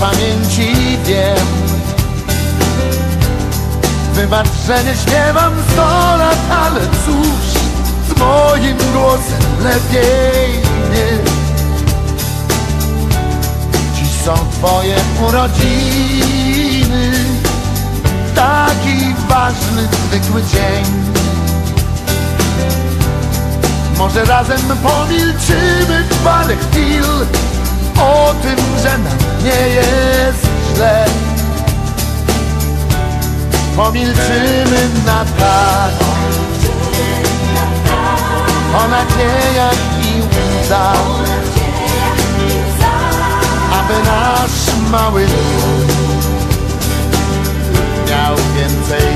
pamięci wiem. Wybacz, że nie śpiewam sto lat, ale cóż Z moim głosem lepiej nie. Dziś są twoje urodziny Taki ważny, zwykły dzień. Może razem pomilczymy parę chwil O tym, że nam nie jest źle. Pomilczymy na tak. O nadziejach i łzach Aby nasz mały Miał więcej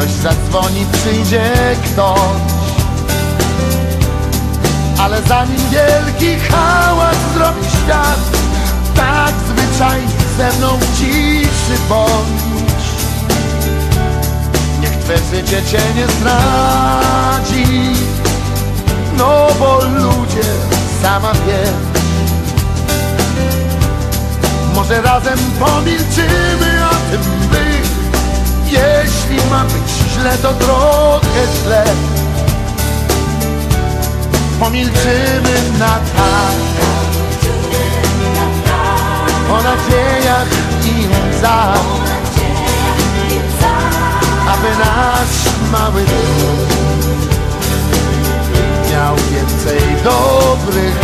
Ktoś zadzwoni, przyjdzie ktoś. Ale zanim wielki hałas zrobi świat Tak zwyczajnie ze mną ciszy bądź. Niech Twe życie Cię nie zdradzi No bo ludzie, sama wiesz Może razem pomilczymy o tym by Jeśli źle, to trochę źle. Pomilczymy na tak. O nadziejach i łzach. Aby nasz mały dom Miał więcej dobrych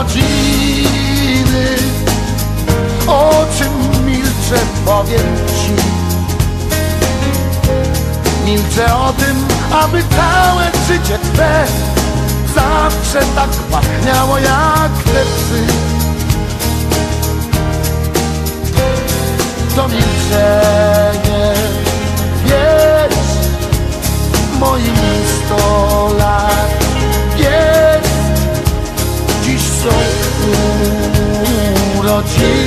rodziny. O czym milczę powiem Ci. Milczę o tym, aby całe życie Twe Zawsze tak pachniało jak te psy. To milczenie Wiesz, moim 去